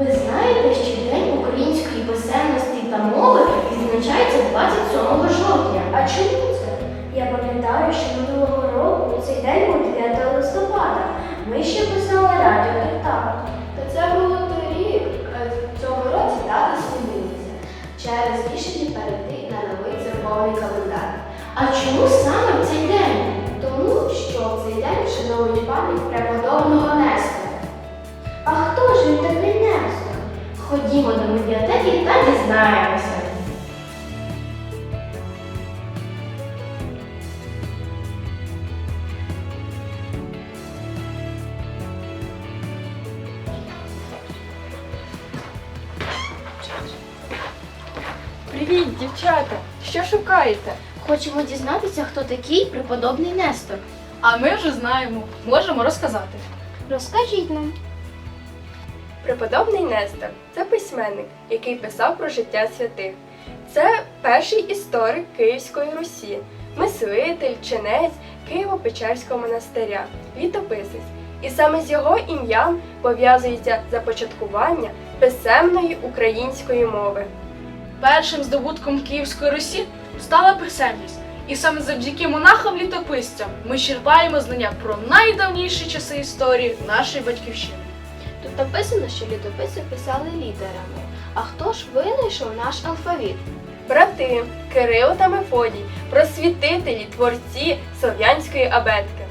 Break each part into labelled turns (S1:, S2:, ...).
S1: Ви знаєте, що День української писемності та мови відзначається 27 жовтня.
S2: А чому це? Я пам'ятаю, що минулого року цей день був 9 листопада. Ми ще писали радіодиктант.
S1: Та це було торік. Е, В цьому році дата змінилася через рішення перейти на новий церковний календар. А чому саме цей день? Тому що в цей день вшановують пам'ять преподобного Нестора. Дізнаємося.
S3: Привіт, дівчата! Що шукаєте?
S1: Хочемо дізнатися, хто такий преподобний Нестор.
S3: А ми вже знаємо, можемо розказати.
S1: Розкажіть нам.
S4: Преподобний Нестор це письменник, який писав про життя святих. Це перший історик Київської Русі, мислитель, ченець Києво-Печерського монастиря, літописець. І саме з його ім'ям пов'язується започаткування писемної української мови.
S3: Першим здобутком Київської Русі стала писемність. І саме завдяки монахам-літописцям ми черпаємо знання про найдавніші часи історії нашої батьківщини.
S1: Написано, що літописи писали літерами. А хто ж винайшов наш алфавіт?
S4: Брати Кирило та Мефодій, просвітителі, творці слов'янської абетки.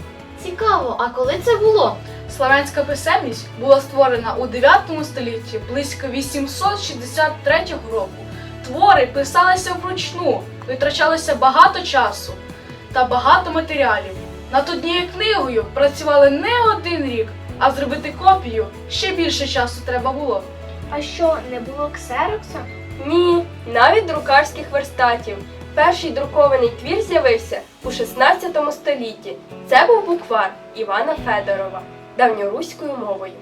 S1: Цікаво, а коли це було?
S3: Славянська писемність була створена у 9 столітті близько 863 року. Твори писалися вручну, витрачалося багато часу та багато матеріалів. Над однією книгою працювали не один рік, а зробити копію ще більше часу треба було.
S2: А що, не було ксерокса?
S4: Ні, навіть друкарських верстатів. Перший друкований твір з'явився у 16 столітті. Це був буквар Івана Федорова давньоруською мовою.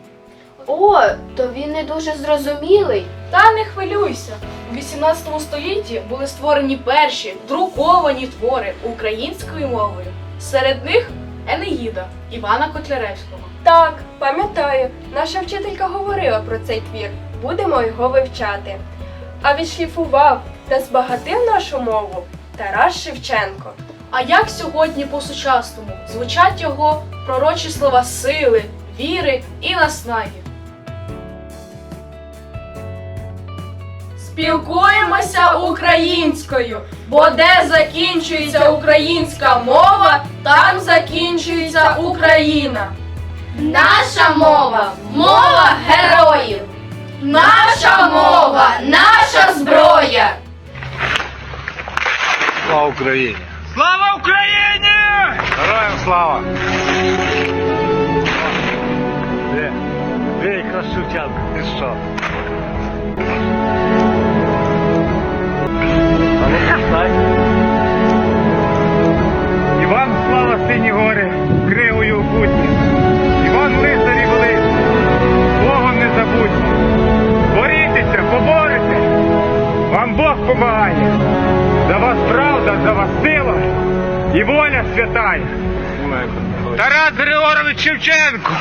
S1: О, то він не дуже зрозумілий.
S3: Та не хвилюйся. У 18 столітті були створені перші друковані твори українською мовою. Серед них Енеїда Івана Котляревського.
S4: Так, пам'ятаю, наша вчителька говорила про цей твір. Будемо його вивчати. А відшліфував та збагатив нашу мову Тарас Шевченко.
S3: А як сьогодні по-сучасному звучать його пророчі слова сили, віри і наснаги? Спілкуємося українською, бо де закінчується українська мова, там Україна.
S1: Наша мова мова героїв. Наша мова, наша зброя.
S5: Слава Україні!
S6: Слава Україні!
S5: Героям слава! Де? Де якраз Ти що?
S6: Бог помагає. За вас правда, за вас сила і воля святая. Тарас Григорович Шевченко.